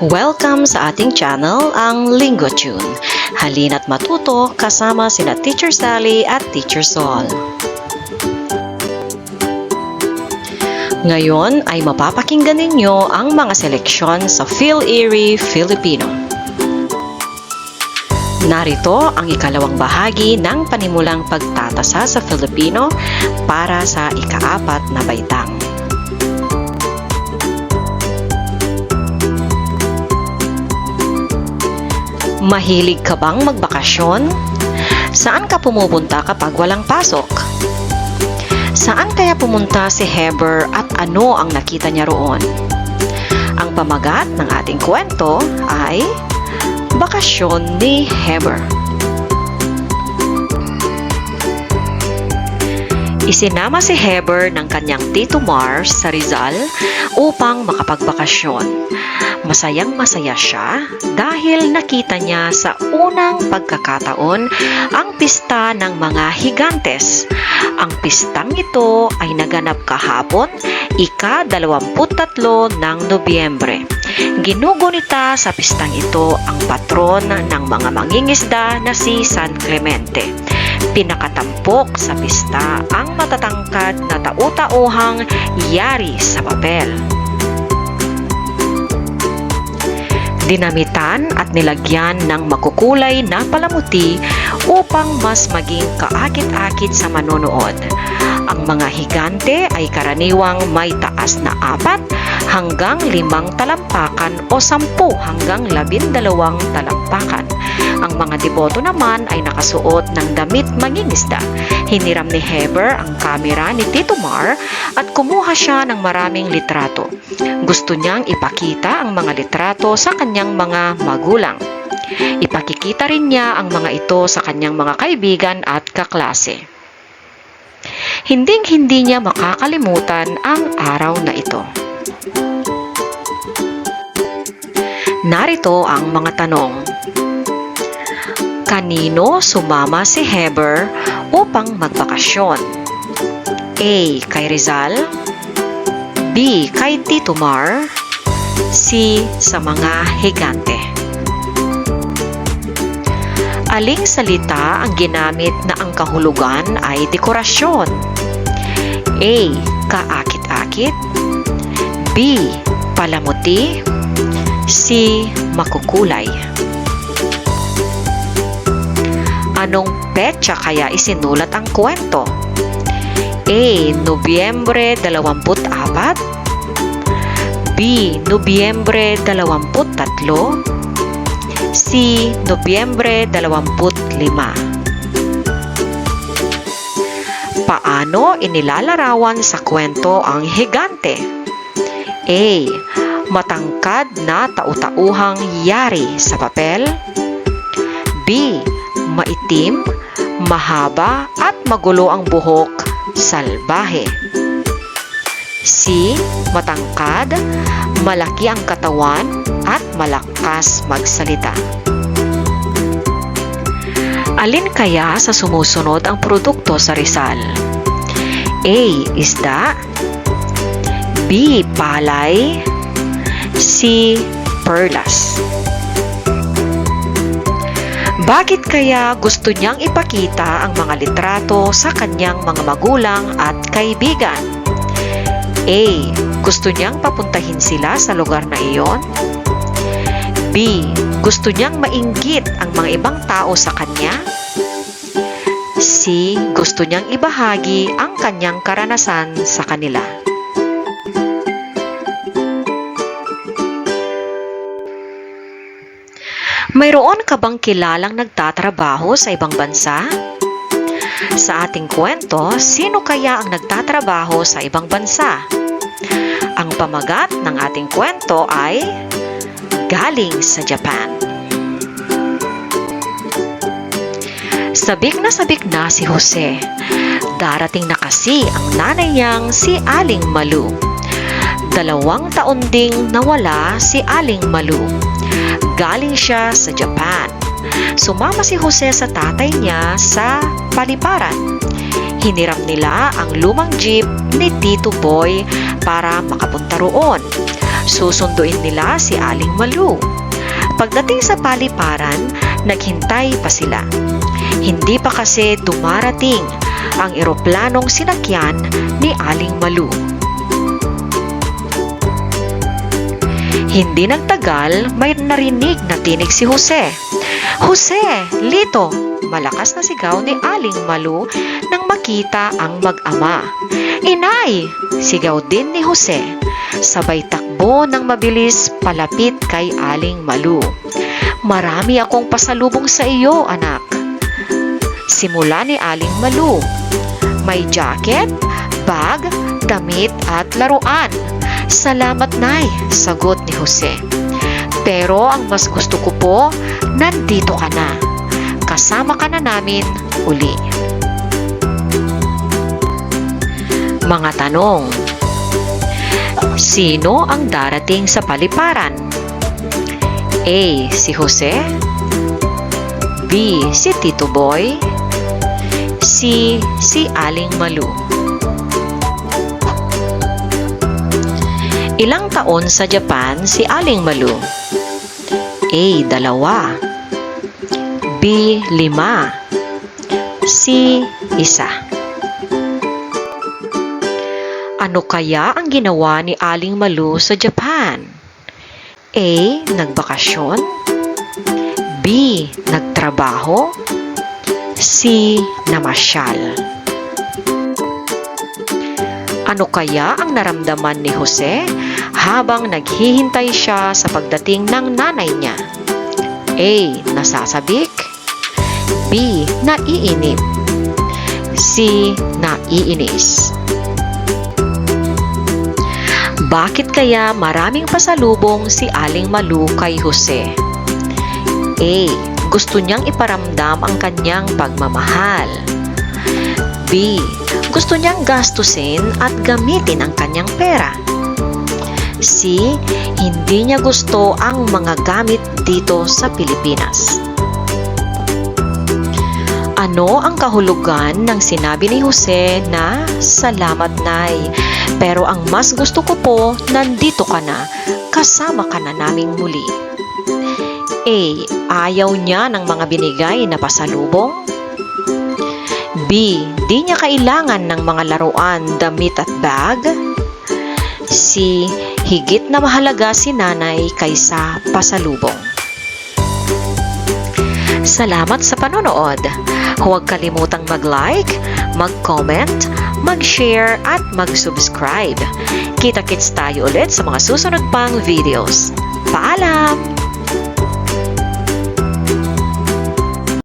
Welcome sa ating channel, ang Linggo Tune. Halina't matuto kasama sina Teacher Sally at Teacher Sol. Ngayon ay mapapakinggan ninyo ang mga seleksyon sa Phil Erie Filipino. Narito ang ikalawang bahagi ng panimulang pagtatasa sa Filipino para sa ikaapat na baitang. Mahilig ka bang magbakasyon? Saan ka pumupunta kapag walang pasok? Saan kaya pumunta si Heber at ano ang nakita niya roon? Ang pamagat ng ating kwento ay Bakasyon ni Heber. Isinama si Heber ng kanyang tito Mars sa Rizal upang makapagbakasyon. Masayang masaya siya dahil nakita niya sa unang pagkakataon ang pista ng mga higantes. Ang pistang ito ay naganap kahapon, ika-23 ng Nobyembre. Ginugunita sa pistang ito ang patron ng mga mangingisda na si San Clemente. Pinakatampok sa pista ang matatangkad na tau-tauhang yari sa papel. Dinamitan at nilagyan ng makukulay na palamuti upang mas maging kaakit-akit sa manonood. Ang mga higante ay karaniwang may taas na apat hanggang limang talampakan o sampu hanggang labindalawang talampakan. Ang mga deboto naman ay nakasuot ng damit mangingisda. Hiniram ni Heber ang kamera ni Tito Mar at kumuha siya ng maraming litrato. Gusto niyang ipakita ang mga litrato sa kanyang mga magulang. Ipakikita rin niya ang mga ito sa kanyang mga kaibigan at kaklase. Hinding-hindi niya makakalimutan ang araw na ito. Narito ang mga tanong. Kanino sumama si Heber upang magbakasyon? A. Kay Rizal B. Kay Tito Mar C. Sa mga higante Aling salita ang ginamit na ang kahulugan ay dekorasyon? A. Kaakit-akit B. Palamuti C. Makukulay Anong petsa kaya isinulat ang kwento? A. Nobyembre 24 B. Nobyembre 23 C. Nobyembre 25 Paano inilalarawan sa kwento ang higante? A. Matangkad na tau-tauhang yari sa papel B. Maitim, mahaba at magulo ang buhok, salbahe. C. Matangkad, malaki ang katawan at malakas magsalita. Alin kaya sa sumusunod ang produkto sa Rizal? A. Isda B. Palay C. Perlas bakit kaya gusto niyang ipakita ang mga litrato sa kanyang mga magulang at kaibigan? A. Gusto niyang papuntahin sila sa lugar na iyon? B. Gusto niyang mainggit ang mga ibang tao sa kanya? C. Gusto niyang ibahagi ang kanyang karanasan sa kanila. Mayroon ka bang kilalang nagtatrabaho sa ibang bansa? Sa ating kwento, sino kaya ang nagtatrabaho sa ibang bansa? Ang pamagat ng ating kwento ay galing sa Japan. Sabik na sabik na si Jose. Darating na kasi ang nanay niyang si Aling Malu. Dalawang taon ding nawala si Aling Malu. Galing siya sa Japan. Sumama si Jose sa tatay niya sa paliparan. Hiniram nila ang lumang jeep ni Tito Boy para makapunta roon. Susunduin nila si Aling Malu. Pagdating sa paliparan, naghintay pa sila. Hindi pa kasi dumarating ang eroplanong sinakyan ni Aling Malu. Hindi nagtagal, may narinig na tinig si Jose. Jose, Lito, malakas na sigaw ni Aling Malu nang makita ang mag-ama. Inay, sigaw din ni Jose. Sabay takbo ng mabilis palapit kay Aling Malu. Marami akong pasalubong sa iyo, anak. Simula ni Aling Malu. May jacket, bag, damit at laruan. Salamat, Nay, sagot ni Jose. Pero ang mas gusto ko po, nandito ka na. Kasama ka na namin uli. Mga tanong. Sino ang darating sa paliparan? A. Si Jose B. Si Tito Boy C. Si Aling Malu Ilang taon sa Japan si Aling Malu? A. Dalawa B. Lima C. Isa Ano kaya ang ginawa ni Aling Malu sa Japan? A. Nagbakasyon B. Nagtrabaho C. Namasyal Ano kaya ang naramdaman ni Jose habang naghihintay siya sa pagdating ng nanay niya? A. Nasasabik B. Naiinip C. Naiinis Bakit kaya maraming pasalubong si Aling Malu kay Jose? A. Gusto niyang iparamdam ang kanyang pagmamahal. B. Gusto niyang gastusin at gamitin ang kanyang pera. C. Hindi niya gusto ang mga gamit dito sa Pilipinas. Ano ang kahulugan ng sinabi ni Jose na Salamat Nay, pero ang mas gusto ko po, nandito ka na, kasama ka na naming muli. A. Ayaw niya ng mga binigay na pasalubong? B. Di niya kailangan ng mga laruan, damit at bag? C. Higit na mahalaga si nanay kaysa pasalubong. Salamat sa panonood. Huwag kalimutang mag-like, mag-comment, mag-share at mag-subscribe. Kita-kits tayo ulit sa mga susunod pang videos. Paalam!